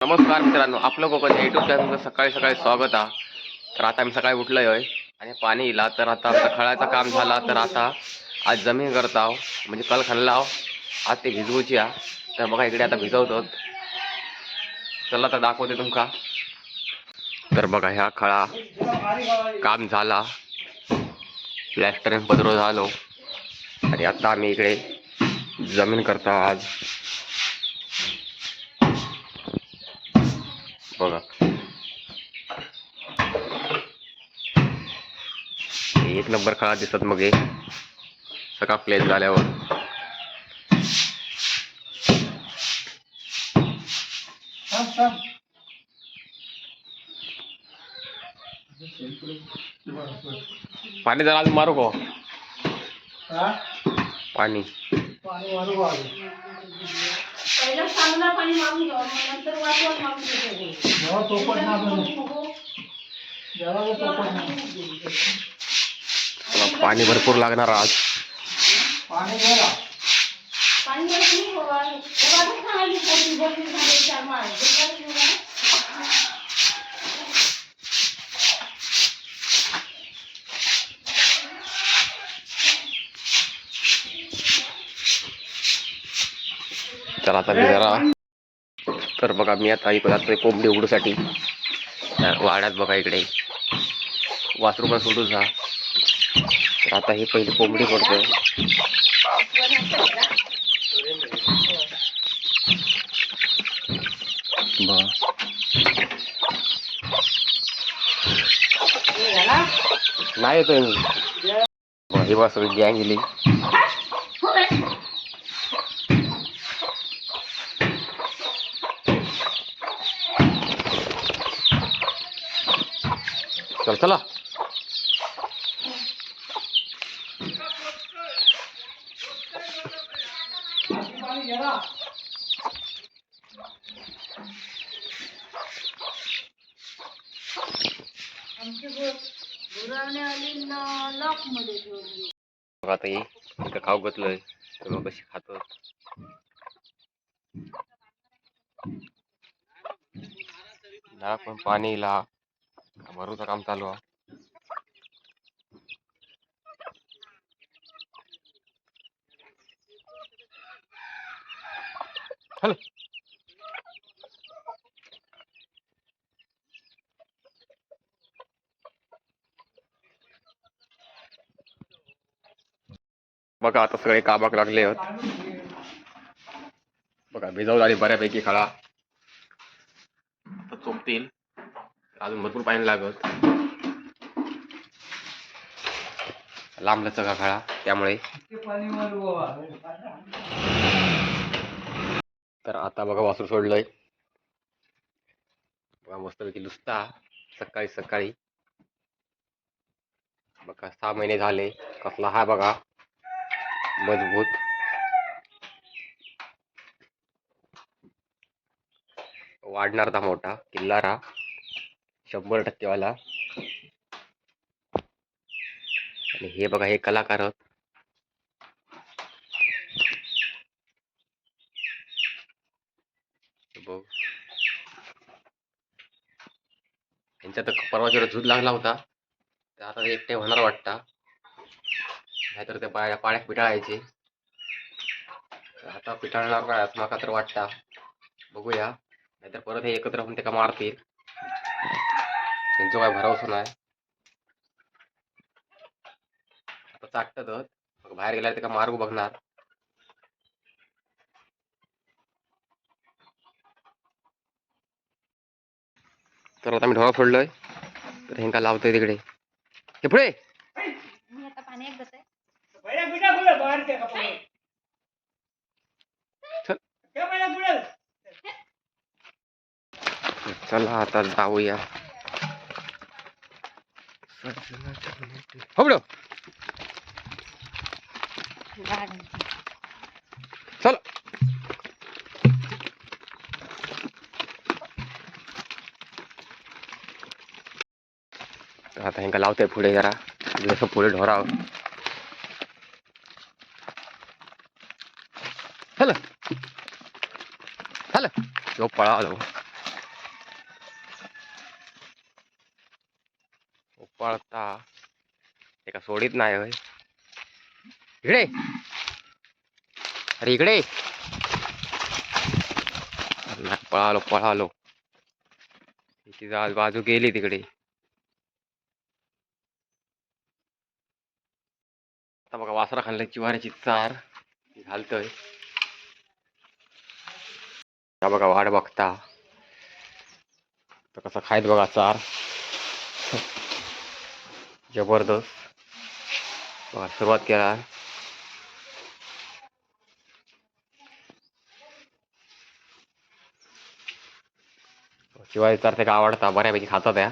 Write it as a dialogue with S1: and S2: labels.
S1: नमस्कार मित्रांनो आपलं कोकण या युट्यूब चॅनलचं सकाळी सकाळी स्वागत आहे. तर आता आम्ही सकाळी उठलोय होय आणि पाणी इला. तर आता आमचा खळाचं काम झाला. तर आता आज जमीन करत आहो म्हणजे कल खाल्ला आहो. आज ते भिजवूची आ तर बघा इकडे आता भिजवतो चला तर दाखवते तुमका. तर बघा ह्या खळा काम झाला. प्लॅस्टरिंग पदरो झालो. आणि आता आम्ही इकडे जमीन करतो आज. बघा एक नंबर खळा दिसत मग हे. सगळा प्लेस झाल्यावर. पाणी जरा मारू को? पाणी.
S2: पहिलं चांगलं पाणी मारून घ्यावं मग नंतर वाटवत मारून घ्यायचं.
S1: त्याला पाणी भरपूर लागणार आज.
S2: पाणी वरती
S1: तर आता मी जरा तर बघा मी आता इकडे कोंबडी उघडूसाठी. वाड्यात बघा इकडे. वासरू पण सोडू जा. तर आता ही पहिली कोंबडी पडतोय बघा. नाही येतोय मी. बघा, ही बघा गेली. चल चला.
S2: आमची
S1: आता इथं खाऊ घातलंय तर मग कशी खातो? ना पण पाणी ला. भरूचं काम चालू आहे हॅलो बघा आता सगळे कामाक लागले आहेत बघा भिजवून आली बऱ्यापैकी खळा चोपतील अजून भरपूर पाणी लागत. लांबलं चगा खाळा त्यामुळे. तर आता बघा वासरू सोडलंय. बघा मस्तपैकी लुसता सकाळी सकाळी. बघा सहा महिने झाले कसला हा बघा. मजबूत. वाढणार था मोठा किल्लारा शंभर टक्केवाला. आणि हे बघा हे कलाकार बघ. यांच्या तर परवाच्या झूज लागला होता तर आता एकटे होणार वाटता. नाहीतर ते पाया पाण्यात पिटाळायचे. आता पिटाळणार काय असं माका तर वाटता. बघूया. नाहीतर परत हे एकत्र होऊन त्याला मारतील. त्यांचा काय भरोसा नाही आता चाटतात मग बाहेर गेल्यावर त्याला मार्ग बघणार. तर आता मी ढोळा फोडलोय. तर हेंका लावतोय तिकडे. हे पुढे. चला आता जाऊया. हो बडो आता हेंका लावतोय पुढे जरा. जसं पुढे ढोराव. हॅलो हॅलो तो पळालो. पळता. ते का सोडित नाही होय. इकडे. अरे इकडे. पळालो पळालो. तिची आज बाजू गेली तिकडे. आता बघा वासरा खाल्लं चिवाऱ्याची चार. ती घालतोय. बघा वाट बघता. तर कसं खायत बघा चार. जबरदस्त. बघा सुरुवात केला. शिवाय तर ते का आवडता? बऱ्यापैकी खातात या.